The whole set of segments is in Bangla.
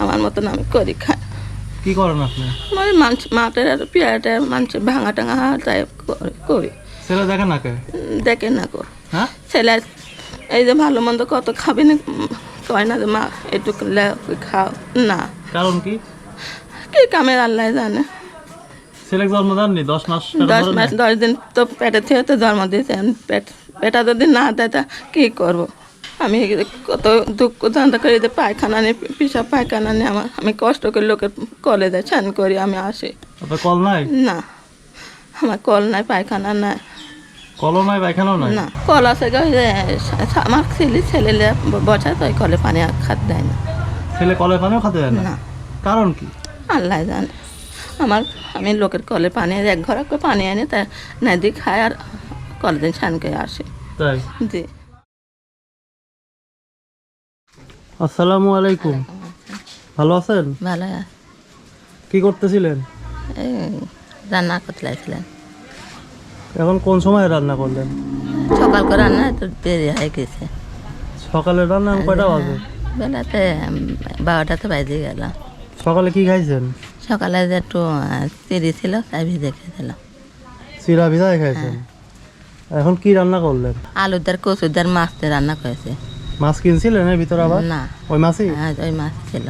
আমার মতন আমি করি খাই কি করেন আপনি? মাছ মাঠের আর পেয়ারাটা মাছ ভাঙা টাঙা তাই করি- ছেলে দেখেন না কে? দেখে না কর হ্যাঁ? ছেলে এই যে ভালো মন্দ কত খাবি না কয় না যে মা এটুকু লে- খাও। না। কারণ কি? কি কামের আল্লাহ জানে। ছেলে জন্ম দেননি? দশ মাস দশ মাস? দশ দিন তো পেটে থেকে তো জন্ম দিয়েছে। পেট পেটা যদি না দেয় তা কী করব? আমি কত দুঃখ যন্ত্রণা করি যে পায়খানা নিয়ে পিসা পায়খানা নিয়ে আমার। আমি কষ্ট করে লোকের কলে দেয় ছান করি আমি আসি। কল নাই? না আমার কল নাই পায়খানা নাই। কলও নাই পায়খানাও নাই? না কল আছে আমার ছেলে ছেলে বছর তো কলে পানি আর খাত দেয় না। ছেলে পানিও খেতে দেয় না? কারণ কি? আল্লাহ জানে। আমার আমি লোকের কলে পানি এক ঘর করে পানি আনি তা নদী খায় আর কলে করে আসি। তাই? জি। আসসালামু আলাইকুম। ভালো আছেন? ভালো। কি করতেছিলেন? রান্না করতে লাগছিলেন এখন কোন সময় রান্না করলেন? সকাল করে রান্না তো দেরি হয়ে গেছে। সকালে রান্না কয়টা বাজে? বেলাতে উম, বারোটাতে বাইরে গেলাম সকালে কি খাইছেন? সকালে যে একটু চিড়ি ছিল তাই ভিজে খেয়েছিলাম চিরা ভিজাই খাইছেন? এখন কি রান্না করলেন? আলুদার কচুদার মাছ রান্না করেছে। মাছ কিনছিলেন এর ভিতরে আবার? না। ওই মাছই? হ্যাঁ, ওই মাছ ছিল।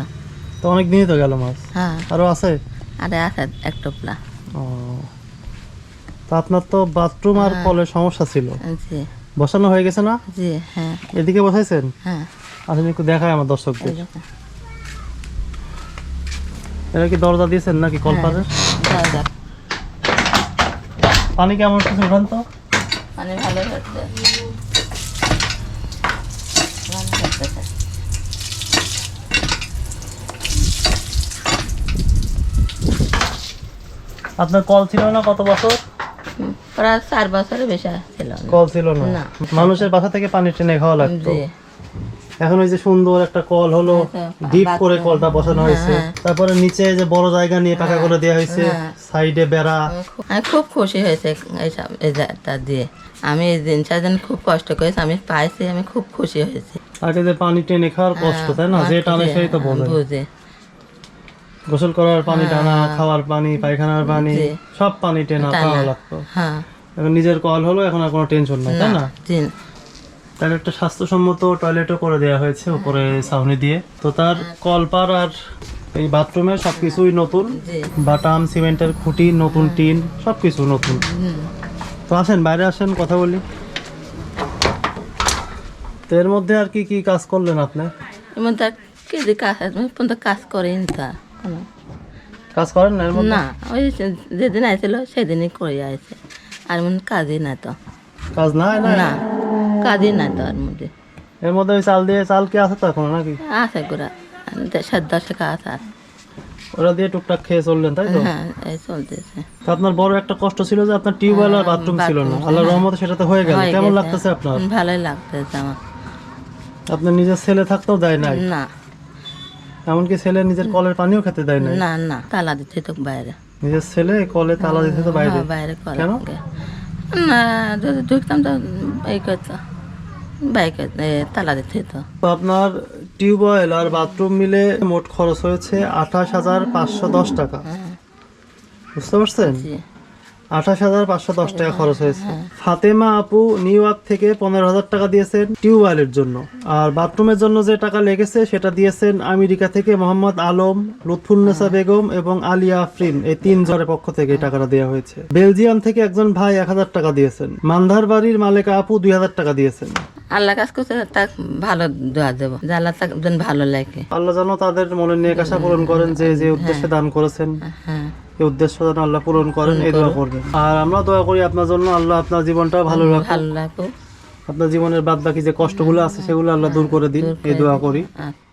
তো অনেক দিনই তো গেল মাছ। হ্যাঁ। আরও আছে? আরে আছে এক টোপলা। ও। তো আপনার তো বাথরুম আর কলের সমস্যা ছিল। জি। বসানো হয়ে গেছে না? জি হ্যাঁ। এদিকে বসাইছেন? হ্যাঁ। আসলে একটু দেখায় আমার দর্শকদের। এটা কি দরজা দিয়েছেন নাকি কলপারের যাও পানি কেমন কিছু উঠান তো? পানি ভালো আপনার কল ছিল না কত বছর প্রায় চার বছরের বেশি ছিল না। কল ছিল না। মানুষের বাসা থেকে পানি টেনে খাওয়া লাগতো এখন ওই যে সুন্দর একটা কল হলো হ্যাঁ, ডিপ করে কলটা বসানো হয়েছে। হ্যাঁ। তারপরে নিচে যে বড় জায়গা নিয়ে পাকা করে দেওয়া হয়েছে হ্যাঁ। সাইডে বেড়া। আমি খুব- খুশি হয়েছে এইসব এই জায়গাটা দিয়ে। আমি দিন চার দিন খুব কষ্ট করেছি আমি পাইছি আমি খুব খুশি হয়েছি। আগে যে পানি টেনে খাওয়ার কষ্ট তাই না? যে টানে সেই তো বোঝে। গোসল করার পানি টানা খাওয়ার পানি পায়খানার পানি সব পানি টেনা। খাওয়া লাগতো। হ্যাঁ। এখন নিজের কল হলো এখন আর কোনো টেনশন নাই তাই না? তার একটা স্বাস্থ্যসম্মত টয়লেটও করে দেওয়া হয়েছে উপরে ছাউনি দিয়ে। তো তার কলপার আর এই বাথরুমের সবকিছুই নতুন। বাটাম সিমেন্টের খুঁটি নতুন টিন সবকিছু নতুন। তো আসেন বাইরে আসেন কথা বলি। তো এর মধ্যে আর কি কি কাজ করলেন আপনি? এমন তার কি যে কাজ পর্যন্ত কাজ করিনি তা কাজ করেন না না ওই যে- যেদিন আইছিল সেদিনই করে আইছে। আর এমন কাজই না তো। কাজ না? না। কাজই না তো আর মধ্যে। এর মধ্যে ওই চাল দিয়ে চাল কি আছে তো এখন নাকি? আছে গোড়া। দেশের দশে কাজ আছে ওরা দিয়ে টুকটাক খেয়ে চললেন তাই তো? হ্যাঁ এই চলতেছে। তো আপনার বড় একটা কষ্ট ছিল যে আপনার টিউবওয়েল আর বাথরুম ছিল না। আল্লাহ রহমতে সেটা তো হয়ে গেল। কেমন লাগতেছে আপনার? ভালোই লাগতেছে আমার। আপনার নিজের ছেলে থাকতেও দেয় নাই? না। এমনকি ছেলে নিজের কলের পানিও খেতে দেয় নাই? না না তালা দিতে তো বাইরে। নিজের ছেলে কলে তালা দিতে তো বাইরে। হ্যাঁ, বাইরে কেন? না যদি ঢুকতাম তো এই করতো। বাইকে তালা দিতে তো তো আপনার টিউবওয়েল আর বাথরুম মিলে মোট খরচ হয়েছে আঠাশ হাজার পাঁচশো দশ টাকা। হ্যাঁ। বুঝতে পারছেন? আঠাশ হাজার পাঁচশো দশ টাকা খরচ হয়েছে। ফাতেমা আপু নিউ ইয়র্ক থেকে পনেরো হাজার টাকা দিয়েছেন টিউবওয়েলের জন্য। আর বাথরুমের জন্য যে টাকা লেগেছে সেটা দিয়েছেন আমেরিকা থেকে মোহাম্মদ আলম লুৎফুন্নেসা বেগম এবং আলিয়া আফরিন। এই তিন জনের পক্ষ থেকে এই টাকাটা দেওয়া হয়েছে। বেলজিয়াম থেকে একজন ভাই এক হাজার টাকা দিয়েছেন। মান্ধার বাড়ির মালেকা আপু দুই হাজার টাকা দিয়েছেন। আল্লাহ কাজ করছে তাক ভালো দোয়া দেবো। যে আল্লাহ তাক ভালো লাগে আল্লাহ যেন তাদের মনের নিয়ে আশা পূরণ করেন যে যে উদ্দেশ্যে দান করেছেন। হ্যাঁ। এই উদ্দেশ্য যেন আল্লাহ পূরণ করেন এই দোয়া করবেন। আর আমরা দোয়া করি আপনার জন্য আল্লাহ আপনার জীবনটা ভালো রাখুন আপনার জীবনের বাদ বাকি যে কষ্টগুলো আছে সেগুলো আল্লাহ দূর করে দিন এই দোয়া করি। আচ্ছা।